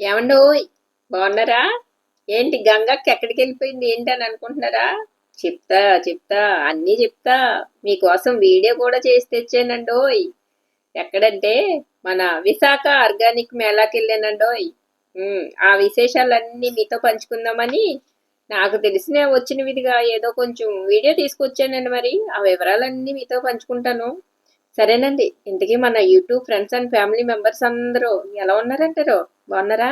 ఏమండో బాగున్నారా? ఏంటి గంగకి ఎక్కడికి వెళ్ళిపోయింది ఏంటి అని అనుకుంటున్నారా? చెప్తా చెప్తా అన్నీ చెప్తా. మీకోసం వీడియో కూడా చేసి తెచ్చానండోయ్. ఎక్కడంటే మన విశాఖ ఆర్గానిక్ మేళాకి వెళ్ళానండోయ్ ఆ విశేషాలన్నీ మీతో పంచుకుందామని. నాకు తెలిసిన వచ్చిన విధిగా ఏదో కొంచెం వీడియో తీసుకొచ్చానండి మరి. ఆ వివరాలన్నీ మీతో పంచుకుంటాను. సరేనండి ఇంతకీ మన YouTube friends and family members అందరూ ఎలా ఉన్నారంటారు? బాగున్నారా?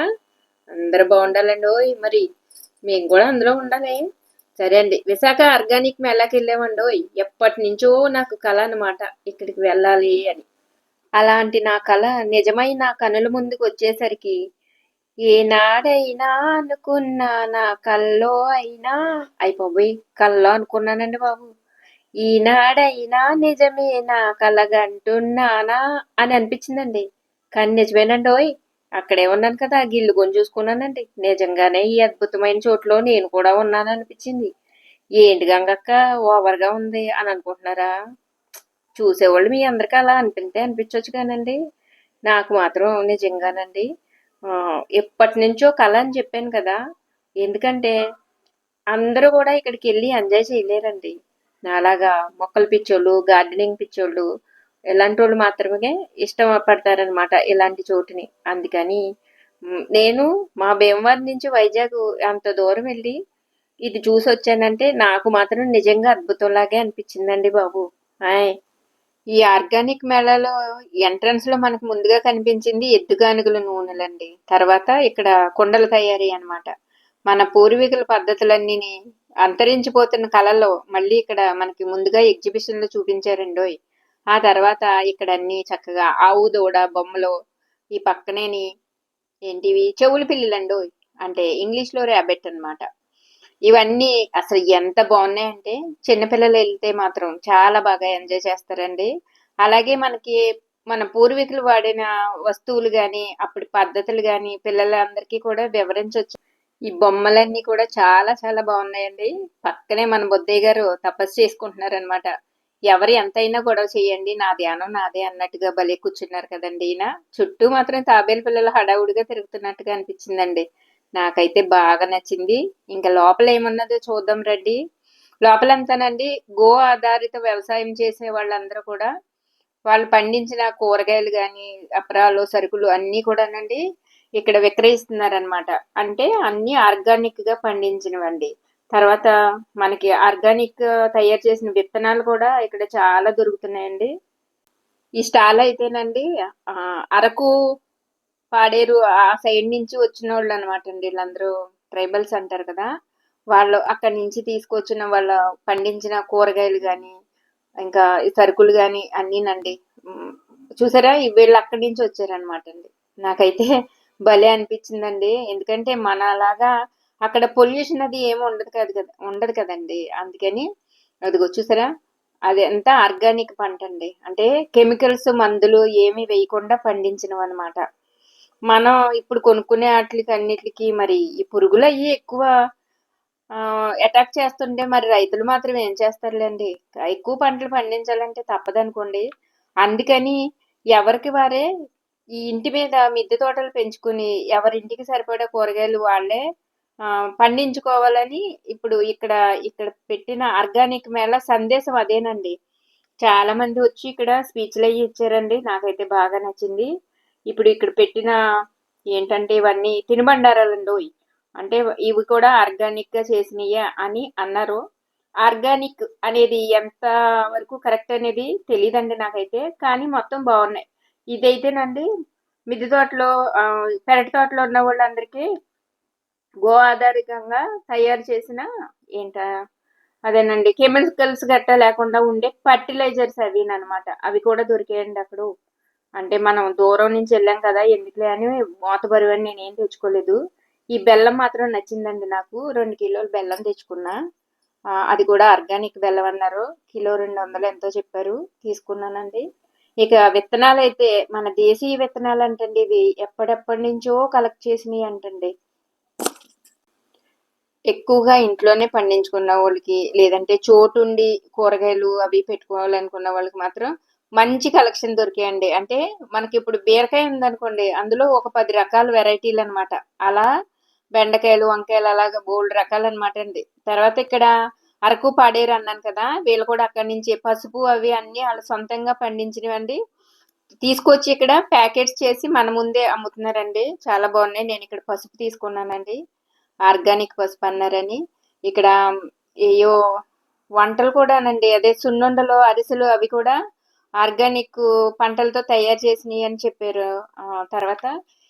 అందరూ బాగుండాలండి. ఓయ్ మరి మేము కూడా అందులో ఉండాలి. సరే అండి. విశాఖ ఆర్గానిక్ మేళాకి వెళ్ళామండి. ఓయ్ ఎప్పటి నుంచో నాకు కళ అన్నమాట ఇక్కడికి వెళ్ళాలి అని. అలాంటి నా కళ నిజమై నా కనుల ముందుకు వచ్చేసరికి ఏనాడైనా అనుకున్నా నా కల్లో అయినా అయిపోయి కల్లో అనుకున్నానండి బాబు. ఈనాడైనా నిజమే నా కలగంటున్నానా అని అనిపించిందండి. కానీ నిజమేనండి ఓయ్ అక్కడే ఉన్నాను కదా గిల్లు కొని చూసుకున్నానండి. నిజంగానే ఈ అద్భుతమైన చోట్లో నేను కూడా ఉన్నాను అనిపించింది ఏంటి గంగక్క ఓవర్గా ఉంది అని అనుకుంటున్నారా? చూసేవాళ్ళు మీ అందరికీ అలా అనిపిస్తే అనిపించవచ్చు కానండి. నాకు మాత్రం నిజంగానండి ఎప్పటి నుంచో కళ అని చెప్పాను కదా. ఎందుకంటే అందరూ కూడా ఇక్కడికి వెళ్ళి ఎంజాయ్ చేయలేరండి. నాలాగా మొక్కల పిచ్చోళ్ళు గార్డెనింగ్ పిచ్చోళ్ళు ఇలాంటి వాళ్ళు మాత్రమే ఇష్టపడతారనమాట ఇలాంటి చోటుని. అందుకని నేను మా భీమవరం నుంచి వైజాగ్ అంత దూరం వెళ్ళి ఇది చూసి వచ్చానంటే నాకు మాత్రం నిజంగా అద్భుతంలాగే అనిపించిందండి బాబు. ఆయ్ ఈ ఆర్గానిక్ మేళాలో ఎంట్రన్స్లో మనకు ముందుగా కనిపించింది ఎద్దుగానుగుల నూనెలండి. తర్వాత ఇక్కడ కుండల తయారీ అనమాట మన పూర్వీకుల పద్ధతులన్నీ అంతరించిపోతున్న కళలో మళ్ళీ ఇక్కడ మనకి ముందుగా ఎగ్జిబిషన్లో చూపించారండోయ్. ఆ తర్వాత ఇక్కడ అన్ని చక్కగా ఆవు దూడ బొమ్మలు ఈ పక్కనేని ఏంటివి? చెవుల పిల్లలండు అంటే ఇంగ్లీష్లో ర్యాబెట్ అన్నమాట. ఇవన్నీ అసలు ఎంత బాగున్నాయంటే చిన్నపిల్లలు వెళ్తే మాత్రం చాలా బాగా ఎంజాయ్ చేస్తారండి. అలాగే మనకి మన పూర్వీకులు వాడిన వస్తువులు కానీ అప్పటి పద్ధతులు కానీ పిల్లలందరికీ కూడా వివరించవచ్చు ఈ బొమ్మలన్నీ కూడా చాలా చాలా బాగున్నాయండి. పక్కనే మన బొద్దయ్య గారు తపస్సు చేసుకుంటున్నారనమాట ఎవరు ఎంతైనా గొడవ చేయండి నా ధ్యానం నాదే అన్నట్టుగా భలే కూర్చున్నారు కదండి ఈయన. చుట్టూ మాత్రం తాబేలు పిల్లలు హడావుడిగా తిరుగుతున్నట్టుగా అనిపించిందండి. నాకైతే బాగా నచ్చింది. ఇంకా లోపల ఏమున్నదో చూద్దాం రండి. లోపలంతానండి గో ఆధారిత వ్యవసాయం చేసే వాళ్ళందరూ కూడా వాళ్ళు పండించిన కూరగాయలు కానీ అప్రాలు సరుకులు అన్నీ కూడానండి ఇక్కడ విక్రయిస్తున్నారనమాట అంటే అన్ని ఆర్గానిక్గా పండించినవండి. తర్వాత మనకి ఆర్గానిక్ తయారు చేసిన విత్తనాలు కూడా ఇక్కడ చాలా దొరుకుతున్నాయండి. ఈ స్టాల్ అయితేనండి అరకు పాడేరు ఆ సైడ్ నుంచి వచ్చిన వాళ్ళు అనమాట అండి వీళ్ళందరూ ట్రైబల్స్ అంటారు కదా. వాళ్ళు అక్కడి నుంచి తీసుకొచ్చిన వాళ్ళ పండించిన కూరగాయలు కానీ ఇంకా ఈ సరుకులు కానీ అన్నీనండి. చూసారా? వీళ్ళు అక్కడి నుంచి వచ్చారనమాట అండి నాకైతే భలే అనిపించిందండి. ఎందుకంటే మనలాగా అక్కడ పొల్యూషన్ అది ఏమి ఉండదు కదా కదా ఉండదు కదండి. అందుకని అదిగో చూసారా? అది అంతా ఆర్గానిక్ పంట అండి. అంటే కెమికల్స్ మందులు ఏమి వేయకుండా పండించినవి అనమాట మనం ఇప్పుడు కొనుక్కునే వాటికి అన్నిటికి మరి ఈ పురుగులు అవి ఎక్కువ అటాక్ చేస్తుంటే మరి రైతులు మాత్రం ఏం చేస్తారులేండి? ఎక్కువ పంటలు పండించాలంటే తప్పదనుకోండి. అందుకని ఎవరికి వారే ఈ ఇంటి మీద మిద్దె తోటలు పెంచుకుని ఎవరింటికి సరిపడే కూరగాయలు వాళ్ళే పండించుకోవాలని ఇప్పుడు ఇక్కడ ఇక్కడ పెట్టిన ఆర్గానిక్ మేళ సందేశం అదేనండి. చాలా మంది వచ్చి ఇక్కడ స్పీచ్లు అయ్యి ఇచ్చారండి. నాకైతే బాగా నచ్చింది. ఇప్పుడు ఇక్కడ పెట్టిన ఏంటంటే ఇవన్నీ తినుబండారాలండి అంటే ఇవి కూడా ఆర్గానిక్గా చేసినయే అని అన్నారు. ఆర్గానిక్ అనేది ఎంత వరకు కరెక్ట్ అనేది తెలియదండి నాకైతే. కానీ మొత్తం బాగున్నాయి. ఇదైతేనండి మిద్దె తోటలో పెరటి తోటలో ఉన్న వాళ్ళందరికీ గో ఆధారితంగా తయారు చేసిన ఏంట? అదేనండి కెమికల్స్ గట్టా లేకుండా ఉండే ఫర్టిలైజర్స్ అవి అన్నమాట. అవి కూడా దొరికాయండి అక్కడ. అంటే మనం దూరం నుంచి వెళ్ళాం కదా ఎందుకులే అని మూత బరువు అని నేనేం తెచ్చుకోలేదు. ఈ బెల్లం మాత్రం నచ్చిందండి నాకు. రెండు కిలోలు బెల్లం తెచ్చుకున్నా. అది కూడా ఆర్గానిక్ బెల్లం అన్నారు. కిలో రెండు వందలు ఎంతో చెప్పారు. తీసుకున్నానండి. ఇక విత్తనాలు అయితే మన దేశీయ విత్తనాలు అంటండి ఇవి ఎప్పటిెప్పటి నుంచో కలెక్ట్ చేసినవి అంటండి. ఎక్కువగా ఇంట్లోనే పండించుకున్న వాళ్ళకి లేదంటే చోటు ఉండి కూరగాయలు అవి పెట్టుకోవాలనుకున్న వాళ్ళకి మాత్రం మంచి కలెక్షన్ దొరికాయండి. అంటే మనకి ఇప్పుడు బీరకాయ ఉందనుకోండి అందులో ఒక పది రకాల వెరైటీలు అన్నమాట. అలా బెండకాయలు వంకాయలు అలాగా బోల్డ్ రకాలు అనమాట అండి. తర్వాత ఇక్కడ అరకు పాడేరు అన్నాను కదా వీళ్ళు కూడా అక్కడి నుంచి పసుపు అవి అన్ని వాళ్ళు సొంతంగా పండించినవండి. తీసుకొచ్చి ఇక్కడ ప్యాకెట్స్ చేసి మన ముందే అమ్ముతున్నారండి. చాలా బాగున్నాయి. నేను ఇక్కడ పసుపు తీసుకున్నానండి. ఆర్గానిక్ పసుపు అన్నారని. ఇక్కడ ఏయో వంటలు కూడానండి. అదే సున్నుండలు అరిసెలు అవి కూడా ఆర్గానిక్ పంటలతో తయారు చేసినాయి అని చెప్పారు. తర్వాత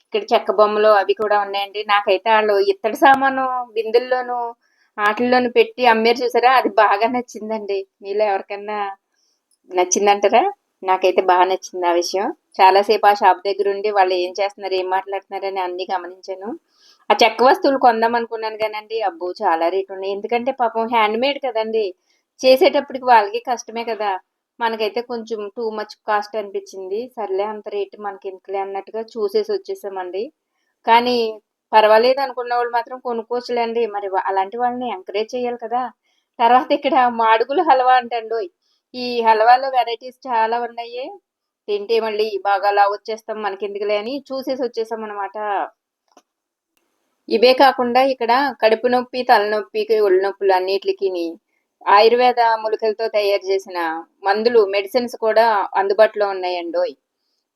ఇక్కడ చెక్క బొమ్మలు అవి కూడా ఉన్నాయండి. నాకైతే వాళ్ళు ఇత్తడి సామాను బిందెల్లోను ఆటల్లోనూ పెట్టి అమ్మేరు చూసారా? అది బాగా నచ్చిందండి. మీలో ఎవరికన్నా నచ్చిందంటారా? నాకైతే బాగా నచ్చింది ఆ విషయం. చాలాసేపు ఆ షాప్ దగ్గర ఉండి వాళ్ళు ఏం చేస్తున్నారు ఏం మాట్లాడుతున్నారని అన్ని గమనించాను. ఆ చెక్క వస్తువులు కొందాం అనుకున్నాను కానండి. అబ్బో చాలా రేట్ ఉన్నాయి. ఎందుకంటే పాపం హ్యాండ్ మేడ్ కదండి. చేసేటప్పటికి వాళ్ళకి కష్టమే కదా. మనకైతే కొంచెం టూ మచ్ కాస్ట్ అనిపించింది. సర్లే అంత రేటు మనకి ఎందుకులే అన్నట్టుగా చూసేసి వచ్చేసామండి. కానీ పర్వాలేదు అనుకున్న వాళ్ళు మాత్రం కొనుక్కోవచ్చులేండి. మరి అలాంటి వాళ్ళని ఎంకరేజ్ చేయాలి కదా. తర్వాత ఇక్కడ మాడుగులు హల్వా అంటండు ఈ హల్వాలో వెరైటీస్ చాలా ఉన్నాయి. తింటే మళ్ళీ బాగా లావొచ్చేస్తాం మనకి ఎందుకులే అని చూసేసి వచ్చేసాం అనమాట ఇవే కాకుండా ఇక్కడ కడుపు నొప్పి తలనొప్పికి ఒళ్ళు నొప్పులు అన్నిటికి ఆయుర్వేద మూలికలతో తయారు చేసిన మందులు మెడిసిన్స్ కూడా అందుబాటులో ఉన్నాయండో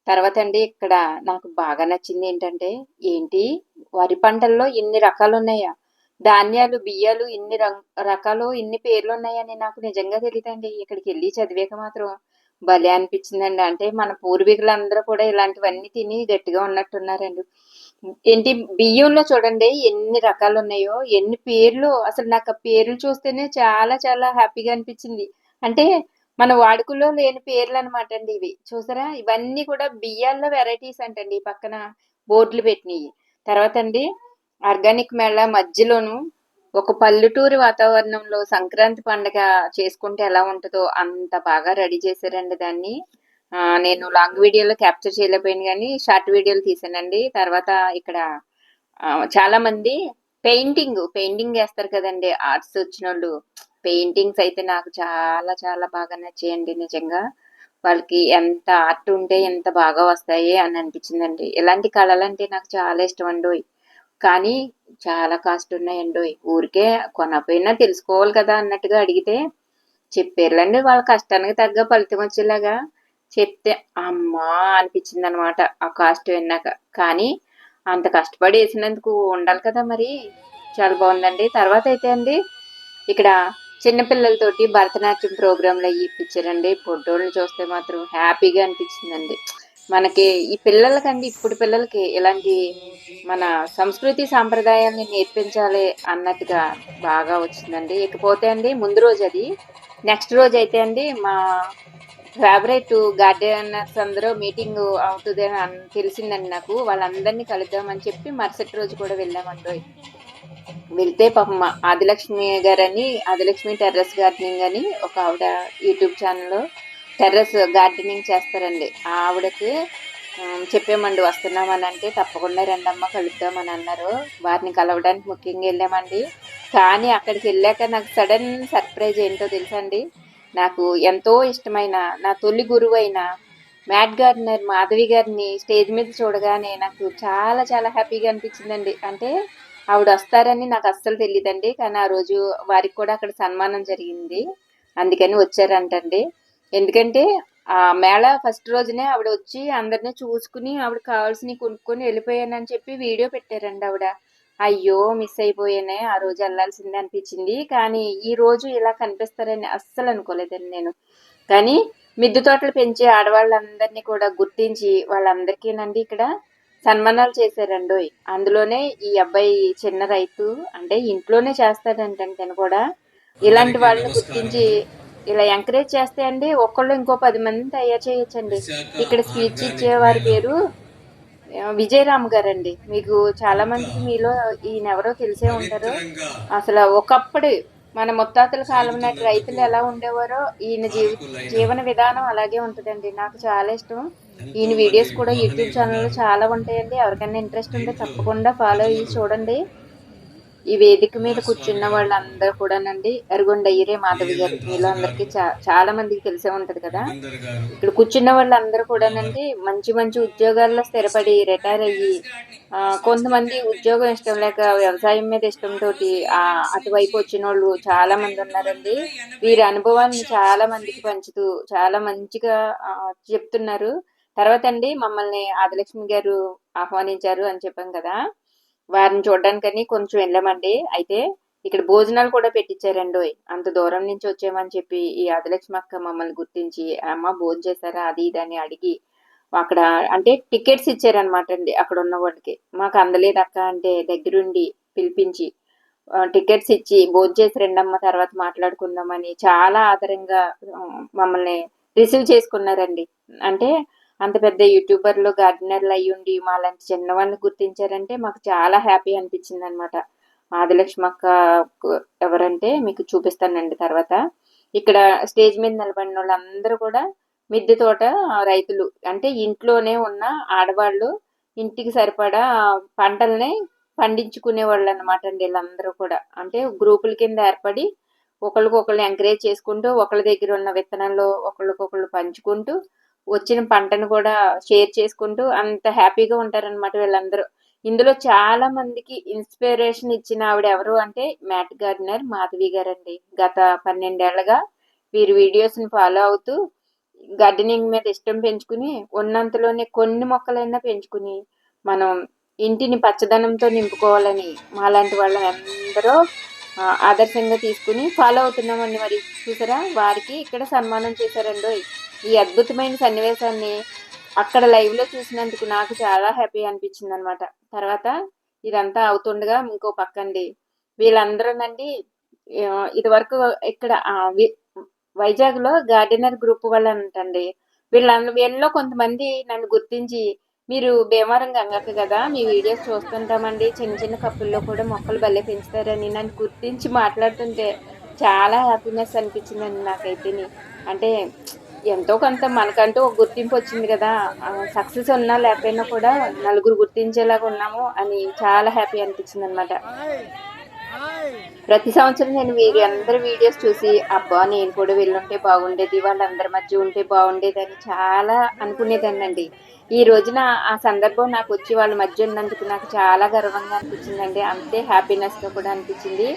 తర్వాత అండి ఇక్కడ నాకు బాగా నచ్చింది ఏంటంటే ఏంటి? వరి పంటల్లో ఇన్ని రకాలు ఉన్నాయా ధాన్యాలు బియ్యాలు ఇన్ని రం- రకాలు ఇన్ని పేర్లు ఉన్నాయని నాకు నిజంగా తెలియదండి ఇక్కడికి వెళ్ళి చదివాక మాత్రం భలే అనిపించిందండి. అంటే మన పూర్వీకులందరూ కూడా ఇలాంటివన్నీ తిని గట్టిగా ఉన్నట్టున్నారండి. ఏంటి బియ్యంలో చూడండి ఎన్ని రకాలు ఉన్నాయో ఎన్ని పేర్లు అసలు నాకు ఆ పేర్లు చూస్తేనే చాలా చాలా హ్యాపీగా అనిపించింది. అంటే మన వాడుకలో లేని పేర్లు అనమాట అండి ఇవి. చూసారా? ఇవన్నీ కూడా బియ్యాల్లో వెరైటీస్ అంటండి పక్కన బోర్డులు పెట్టినవి తర్వాత అండి ఆర్గానిక్ మేళ మధ్యలోను ఒక పల్లెటూరి వాతావరణంలో సంక్రాంతి పండగ చేసుకుంటే ఎలా ఉంటుందో అంత బాగా రెడీ చేశారండి దాన్ని. నేను లాంగ్ వీడియోలో క్యాప్చర్ చేయలేకపోయాను కానీ షార్ట్ వీడియోలు తీసానండి. తర్వాత ఇక్కడ చాలా మంది పెయింటింగ్ పెయింటింగ్ వేస్తారు కదండి. ఆర్ట్స్ వచ్చిన వాళ్ళు పెయింటింగ్స్ అయితే నాకు చాలా చాలా బాగా నచ్చాయండి నిజంగా. వాళ్ళకి ఎంత ఆర్ట్ ఉంటే ఎంత బాగా వస్తాయి అని అనిపించిందండి. ఇలాంటి కళలు అంటే నాకు చాలా ఇష్టం అండి కానీ చాలా కాస్ట్ ఉన్నాయండి ఊరికే కొనపోయినా తెలుసుకోవాలి కదా అన్నట్టుగా అడిగితే చెప్పారులండి. వాళ్ళ కష్టానికి తగ్గ ఫలితం వచ్చేలాగా చెప్తే అమ్మా అనిపించింది అనమాట ఆ కాస్ట్ విన్నాక. కానీ అంత కష్టపడి వేసినందుకు ఉండాలి కదా మరి. చాలా బాగుందండి. తర్వాత అయితే అండి ఇక్కడ చిన్నపిల్లలతోటి భరతనాట్యం ప్రోగ్రాంలు అయ్యి ఇప్పించారండి. ఫోటోలు చూస్తే మాత్రం హ్యాపీగా అనిపించిందండి. మనకి ఈ పిల్లలకండి ఇప్పుడు పిల్లలకి ఇలాంటి మన సంస్కృతి సాంప్రదాయాల్ని నేర్పించాలి అన్నట్టుగా బాగా వచ్చిందండి. ఇకపోతే అండి ముందు రోజు అది. నెక్స్ట్ రోజు అయితే అండి మా ఫేవరెట్ గార్డెనర్స్ అందరూ మీటింగ్ అవుతుంది అని తెలిసిందండి నాకు. వాళ్ళందరినీ కలుద్దామని చెప్పి మరుసటి రోజు కూడా వెళ్ళామండి వెళ్తే పాపం ఆదిలక్ష్మి గారని ఆదిలక్ష్మి టెర్రస్ గార్డెనింగ్ అని ఒక ఆవిడ యూట్యూబ్ ఛానల్లో టెర్రస్ గార్డెనింగ్ చేస్తారండి. ఆ ఆవిడకి చెప్పామండి వస్తున్నామని అంటే తప్పకుండా రెండమ్మ కలుద్దామని అన్నారు. వారిని కలవడానికి ముఖ్యంగా వెళ్ళామండి. కానీ అక్కడికి వెళ్ళాక నాకు సడన్ సర్ప్రైజ్ ఏంటో తెలుసా అండి? నాకు ఎంతో ఇష్టమైన నా తొలి గురువు అయిన మ్యాట్ గార్డనర్ మాధవి గారిని స్టేజ్ మీద చూడగానే నాకు చాలా చాలా హ్యాపీగా అనిపించిందండి. అంటే ఆవిడ వస్తారని నాకు అస్సలు తెలియదండి కానీ ఆ రోజు వారికి కూడా అక్కడ సన్మానం జరిగింది. అందుకని వచ్చారంటండి. ఎందుకంటే ఆ మేళ ఫస్ట్ రోజునే ఆవిడ వచ్చి అందరినీ చూసుకుని ఆవిడ కావాల్సినవి కొనుక్కొని వెళ్ళిపోయానని చెప్పి వీడియో పెట్టారండి ఆవిడ. అయ్యో మిస్ అయిపోయానే ఆ రోజు వెళ్ళాల్సిందే అనిపించింది. కానీ ఈ రోజు ఇలా కనిపిస్తారని అస్సలు అనుకోలేదండి నేను. కానీ మిద్దె తోటలు పెంచే ఆడవాళ్ళందరినీ కూడా గుర్తించి వాళ్ళందరికీనండి ఇక్కడ సన్మానాలు చేశారండి అందులోనే ఈ అబ్బాయి చిన్న రైతు అంటే ఇంట్లోనే చేస్తాడంటే కూడా ఇలాంటి వాళ్ళని గుర్తించి ఇలా ఎంకరేజ్ చేస్తే అండి ఒక్కళ్ళు ఇంకో పది మందిని తయారు చేయొచ్చండి. ఇక్కడ స్పీచ్ ఇచ్చే వారి పేరు విజయరామ్ గారండి. మీకు చాలా మందికి మీలో ఈయన ఎవరో తెలిసే ఉంటారు. అసలు ఒకప్పుడు మన ముత్తాతల కాలం నాటి రైతులు ఎలా ఉండేవారో ఈయన జీవి జీవన విధానం అలాగే ఉంటుందండి. నాకు చాలా ఇష్టం. ఈయన వీడియోస్ కూడా యూట్యూబ్ ఛానల్లో చాలా ఉంటాయండి. ఎవరికైనా ఇంట్రెస్ట్ ఉంటే తప్పకుండా ఫాలో అయ్యి చూడండి. ఈ వేదిక మీద కూర్చున్న వాళ్ళందరూ కూడానండి ఎరగొండ అయ్యరే మాధవి గారు. మీలో అందరికీ చాలా మందికి తెలిసే ఉంటది కదా. ఇక్కడ కూర్చున్న వాళ్ళందరూ కూడానండి మంచి మంచి ఉద్యోగాల్లో స్థిరపడి రిటైర్ అయ్యి కొంతమంది ఉద్యోగం ఇష్టం లేక వ్యవసాయం మీద ఇష్టంతో అటువైపు వచ్చిన వాళ్ళు చాలా మంది ఉన్నారండి. వీరి అనుభవాన్ని చాలా మందికి పంచుతూ చాలా మంచిగా చెప్తున్నారు. తర్వాత అండి మమ్మల్ని ఆదిలక్ష్మి గారు ఆహ్వానించారు అని చెప్పాం కదా. వారిని చూడడానికని కొంచెం వెళ్ళామండి. అయితే ఇక్కడ భోజనాలు కూడా పెట్టించారండి ఓయ్. అంత దూరం నుంచి వచ్చామని చెప్పి ఈ ఆదిలక్ష్మి అక్క మమ్మల్ని గుర్తించి అమ్మ భోజనం చేశారా? అది ఇది అని అడిగి అక్కడ అంటే టికెట్స్ ఇచ్చారనమాట అండి అక్కడ ఉన్న వాడికి మాకు అందలేదు అక్క అంటే దగ్గరుండి పిలిపించి టికెట్స్ ఇచ్చి భోజనం చేసి రెండమ్మ తర్వాత మాట్లాడుకుందామని చాలా ఆదరంగా మమ్మల్ని రిసీవ్ చేసుకున్నారండి. అంటే అంత పెద్ద యూట్యూబర్లు గార్డెనర్లు అయ్యి ఉండి మా లాంటి చిన్న వాళ్ళని గుర్తించారంటే మాకు చాలా హ్యాపీ అనిపించింది అనమాట ఆదిలక్ష్మి అక్క ఎవరంటే మీకు చూపిస్తానండి తర్వాత. ఇక్కడ స్టేజ్ మీద నిలబడిన వాళ్ళందరూ కూడా మిద్దె తోట రైతులు. అంటే ఇంట్లోనే ఉన్న ఆడవాళ్ళు ఇంటికి సరిపడా పంటల్ని పండించుకునే వాళ్ళు అనమాట అండి వీళ్ళందరూ కూడా. అంటే గ్రూపుల కింద ఏర్పడి ఒకరికొకళ్ళు ఎంకరేజ్ చేసుకుంటూ ఒకళ్ళ దగ్గర ఉన్న విత్తనాలు ఒకళ్ళకొకళ్ళు పంచుకుంటూ వచ్చిన పంటను కూడా షేర్ చేసుకుంటూ అంత హ్యాపీగా ఉంటారన్నమాట వీళ్ళందరూ. ఇందులో చాలా మందికి ఇన్స్పిరేషన్ ఇచ్చిన ఆవిడ ఎవరు అంటే మ్యాట్ గార్డెనర్ మాధవి గారండి. గత పన్నెండేళ్ళుగా వీరి వీడియోస్ని ఫాలో అవుతూ గార్డెనింగ్ మీద ఇష్టం పెంచుకుని ఉన్నంతలోనే కొన్ని మొక్కలైనా పెంచుకుని మనం ఇంటిని పచ్చదనంతో నింపుకోవాలని మాలాంటి వాళ్ళందరూ అందరూ ఆదర్శంగా తీసుకుని ఫాలో అవుతున్నామండి మరి. చూసారా? వారికి ఇక్కడ సన్మానం చేశారండి ఈ అద్భుతమైన సన్నివేశాన్ని అక్కడ లైవ్లో చూసినందుకు నాకు చాలా హ్యాపీ అనిపించింది అనమాట తర్వాత ఇదంతా అవుతుండగా ఇంకో పక్కండి. వీళ్ళందరూనండి ఇదివరకు ఇక్కడ వైజాగ్లో వైజాగ్లో గార్డెనర్ గ్రూప్ వాళ్ళు అంటండి వీళ్ళందరూ వీళ్ళలో కొంతమంది నన్ను గుర్తించి మీరు భీమవరం గంగక్క కదా మీ వీడియోస్ చూస్తుంటామండి. చిన్న చిన్న కప్పుల్లో కూడా మొక్కలు భలే పెంచుతారని నన్ను గుర్తించి మాట్లాడుతుంటే చాలా హ్యాపీనెస్ అనిపించిందండి నాకైతే అంటే ఎంతో కొంత మనకంటూ ఒక గుర్తింపు వచ్చింది కదా. సక్సెస్ ఉన్నా లేకపోయినా కూడా నలుగురు గుర్తించేలాగా ఉన్నాము అని చాలా హ్యాపీ అనిపించింది అనమాట ప్రతి సంవత్సరం నేను వీరి అందరి వీడియోస్ చూసి అబ్బా నేను కూడా వెళ్ళుంటే బాగుండేది వాళ్ళందరి మధ్య ఉంటే బాగుండేది అని చాలా అనుకునేదాన్నండి. ఈ రోజున ఆ సందర్భం నాకు వచ్చి వాళ్ళ మధ్య ఉన్నందుకు నాకు చాలా గర్వంగా అనిపించిందండి. అంతే హ్యాపీనెస్గా కూడా అనిపించింది.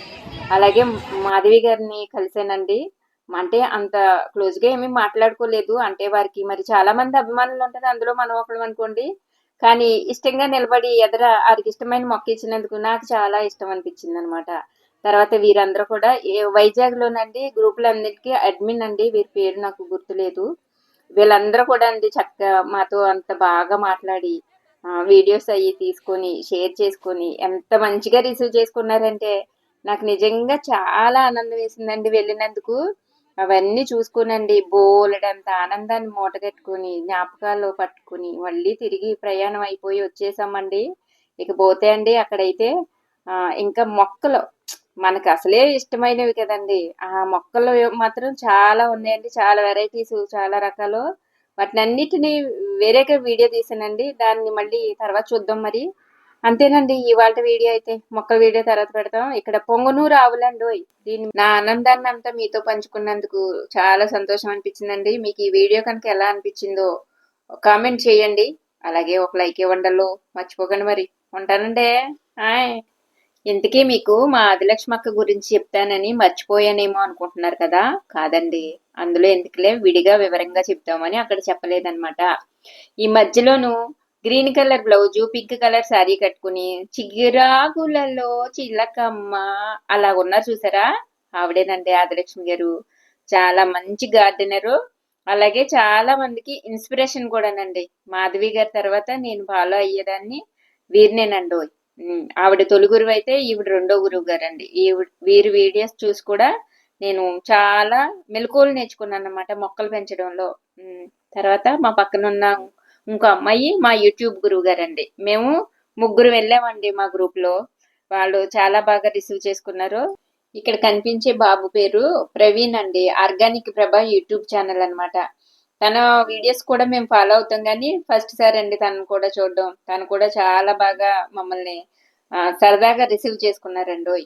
అలాగే మాధవి గారిని కలిసానండి అంటే అంత క్లోజ్గా ఏమీ మాట్లాడుకోలేదు. అంటే వారికి మరి చాలా మంది అభిమానులు ఉంటారు. అందులో మనం ఒకళ్ళు అనుకోండి. కానీ ఇష్టంగా నిలబడి ఎదర వారికి ఇష్టమైన మొక్క ఇచ్చినందుకు నాకు చాలా ఇష్టం అనిపించింది అనమాట తర్వాత వీరందరూ కూడా ఏ వైజాగ్ లోనండి గ్రూపులన్నిటికీ అడ్మిన్ అండి. వీరి పేరు నాకు గుర్తులేదు. వీళ్ళందరూ కూడా అండి చక్కగా మాతో అంత బాగా మాట్లాడి వీడియోస్ అవి తీసుకొని షేర్ చేసుకొని ఎంత మంచిగా రిసీవ్ చేసుకున్నారంటే నాకు నిజంగా చాలా ఆనందం వేసిందండి వెళ్ళినందుకు. అవన్నీ చూసుకునండి. బోలెడంత ఆనందాన్ని మూటగట్టుకుని జ్ఞాపకాలు పట్టుకుని మళ్ళీ తిరిగి ప్రయాణం అయిపోయి వచ్చేసామండి. ఇక పోతే అండి అక్కడైతే ఇంకా మొక్కలు. మనకు అసలే ఇష్టమైనవి కదండి. ఆ మొక్కలు మాత్రం చాలా ఉన్నాయండి. చాలా వెరైటీస్ చాలా రకాలు. వాటిని అన్నిటిని వేరేగా వీడియో తీసానండి. దాన్ని మళ్ళీ తర్వాత చూద్దాం మరి. అంతేనండి ఇవాళ వీడియో అయితే మొక్కల వీడియో తర్వాత పెడతాం. ఇక్కడ పొంగునూరు ఆవులండి దీన్ని నా ఆనందాన్ని అంతా మీతో పంచుకున్నందుకు చాలా సంతోషం అనిపించిందండి. మీకు ఈ వీడియో కనుక ఎలా అనిపించిందో కామెంట్ చేయండి. అలాగే ఒక లైక్ ఇవ్వండలో మర్చిపోకండి మరి. ఉంటానండి. ఇంతకీ మీకు మా ఆదిలక్ష్మి అక్క గురించి చెప్తానని మర్చిపోయానేమో అనుకుంటున్నారు కదా? కాదండి. అందులో ఎందుకులే విడిగా వివరంగా చెప్తామని అక్కడ చెప్పలేదన్నమాట. ఈ మధ్యలోను green colour blouse pink colour sari కట్టుకుని చిగురాకులలో చిల్లకమ్మ అలా ఉన్నారు చూసారా? ఆవిడేనండి ఆదిలక్ష్మి గారు. చాలా మంచి గార్డెనరు. అలాగే చాలా మందికి ఇన్స్పిరేషన్ కూడానండి. మాధవి గారి తర్వాత నేను ఫాలో అయ్యేదాన్ని వీరినేనండి ఆవిడ తొలి గురువు అయితే ఈవిడ రెండో గురువు గారండి. ఈవిడ వీరి వీడియోస్ చూసి కూడా నేను చాలా మెలకువలు నేర్చుకున్నాను అన్నమాట మొక్కలు పెంచడంలో. తర్వాత మా పక్కన ఉన్న ఇంకో అమ్మాయి మా యూట్యూబ్ గురువు గారండి మేము ముగ్గురు వెళ్ళామండి మా గ్రూప్లో వాళ్ళు చాలా బాగా రిసీవ్ చేసుకున్నారు. ఇక్కడ కనిపించే బాబు పేరు ప్రవీణ్ అండి. ఆర్గానిక్ ప్రభ యూట్యూబ్ ఛానల్ అన్నమాట. తన వీడియోస్ కూడా మేము ఫాలో అవుతాం కానీ ఫస్ట్ సారి అండి తను కూడా చూడడం. తను కూడా చాలా బాగా మమ్మల్ని సరదాగా రిసీవ్ చేసుకున్నారండి.